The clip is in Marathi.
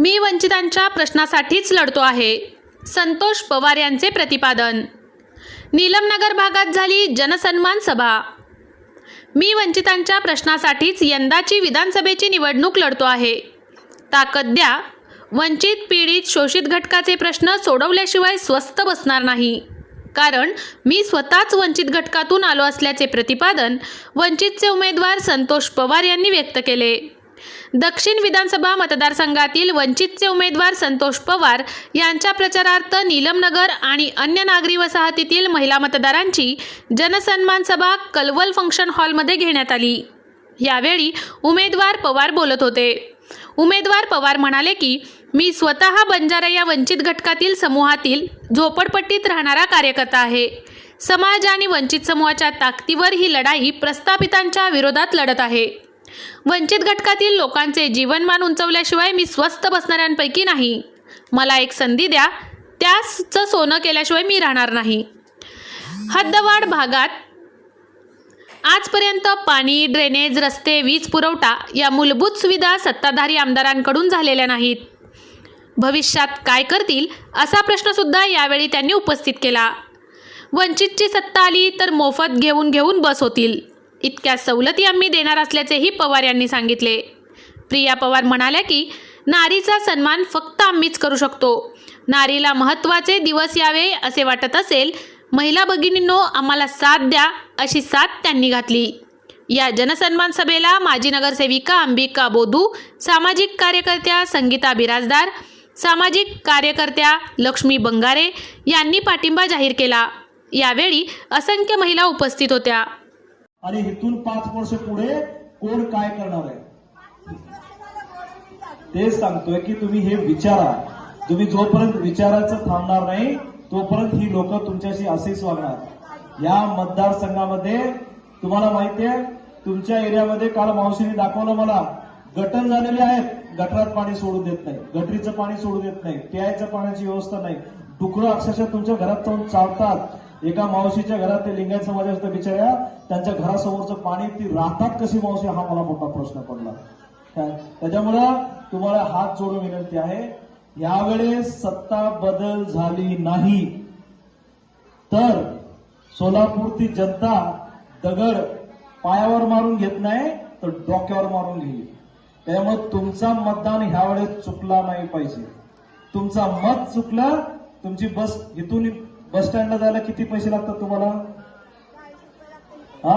मी वंचितांच्या प्रश्नासाठीच लढतो आहे. संतोष पवार यांचे प्रतिपादन. नीलमनगर भागात झाली जनसन्मान सभा. मी वंचितांच्या प्रश्नासाठीच यंदाची विधानसभेची निवडणूक लढतो आहे. ताकद द्या. वंचित पीडित शोषित घटकाचे प्रश्न सोडवल्याशिवाय स्वस्त बसणार नाही. कारण मी स्वतःच वंचित घटकातून आलो असल्याचे प्रतिपादन वंचितचे उमेदवार संतोष पवार यांनी व्यक्त केले. दक्षिण विधानसभा मतदारसंघातील वंचितचे उमेदवार संतोष पवार यांच्या प्रचारार्थ नीलमनगर आणि अन्य नागरी वसाहतीतील महिला मतदारांची जनसन्मान सभा कलवल फंक्शन हॉलमध्ये घेण्यात आली. यावेळी उमेदवार पवार बोलत होते. उमेदवार पवार म्हणाले की मी स्वतः बंजारा या वंचित घटकातील समूहातील झोपडपट्टीत राहणारा कार्यकर्ता आहे. समाज आणि वंचित समूहाच्या ताकदीवर ही लढाई प्रस्थापितांच्या विरोधात लढत आहे. वंचित घटकातील लोकांचे जीवनमान उंचवल्याशिवाय मी स्वस्थ बसणाऱ्यांपैकी नाही. मला एक संधी द्या त्याचं सोनं केल्याशिवाय मी राहणार नाही. हद्दवाड भागात आजपर्यंत पाणी ड्रेनेज रस्ते वीज पुरवठा या मूलभूत सुविधा सत्ताधारी आमदारांकडून झालेल्या नाहीत. भविष्यात काय करतील असा प्रश्नसुद्धा यावेळी त्यांनी उपस्थित केला. वंचितची सत्ता आली तर मोफत घेऊन घेऊन बस होतील. इतक्या सवलती आम्ही देणार असल्याचेही पवार यांनी सांगितले. प्रिया पवार म्हणाल्या की नारीचा सन्मान फक्त आम्हीच करू शकतो. नारीला महत्त्वाचे दिवस यावे असे वाटत असेल महिला भगिनींनो आम्हाला साथ द्या अशी साथ त्यांनी घातली. या जनसन्मान सभेला माजी नगरसेविका अंबिका बोधू सामाजिक कार्यकर्त्या संगीता बिराजदार सामाजिक कार्यकर्त्या लक्ष्मी बंगारे यांनी पाठिंबा जाहीर केला. यावेळी असंख्य महिला उपस्थित होत्या. आणि इथून पाच वर्ष पुढे कोण काय करणार आहे? तेच सांगतोय की तुम्ही हे विचारा. तुम्ही जोपर्यंत विचारायचं थांबणार नाही तोपर्यंत ही लोक तुमच्याशी असेच वागणार. या मतदारसंघामध्ये तुम्हाला माहितीये तुमच्या एरियामध्ये काल मावशीने दाखवलं मला गटर झालेले आहेत गटरात पाणी सोडू देत नाही गटरीचं पाणी सोडू देत नाही प्यायचं पाण्याची व्यवस्था नाही. डुकरं अक्षरशः तुमच्या घरात जाऊन चालतात. एका मावशीच्या घरात ते लिंगायत समाजाच्या बिचाऱ्या. त्यांच्या घरासमोरचं पाणी ती राहतात कशी मावशी? हा मला मोठा प्रश्न पडला. काय? त्याच्यामुळं तुम्हाला हात जोडून विनंती आहे. यावेळेस सत्ता बदल झाली नाही. तर सोलापूरची जनता दगड पायावर मारून घेत नाही तर डोक्यावर मारून घेईल. त्यामुळे तुमचा मतदान ह्यावेळेस चुकला नाही पाहिजे. तुमचा मत चुकला तुमची बस इथून बस स्टँडला जायला किती पैसे लागतात तुम्हाला? हा?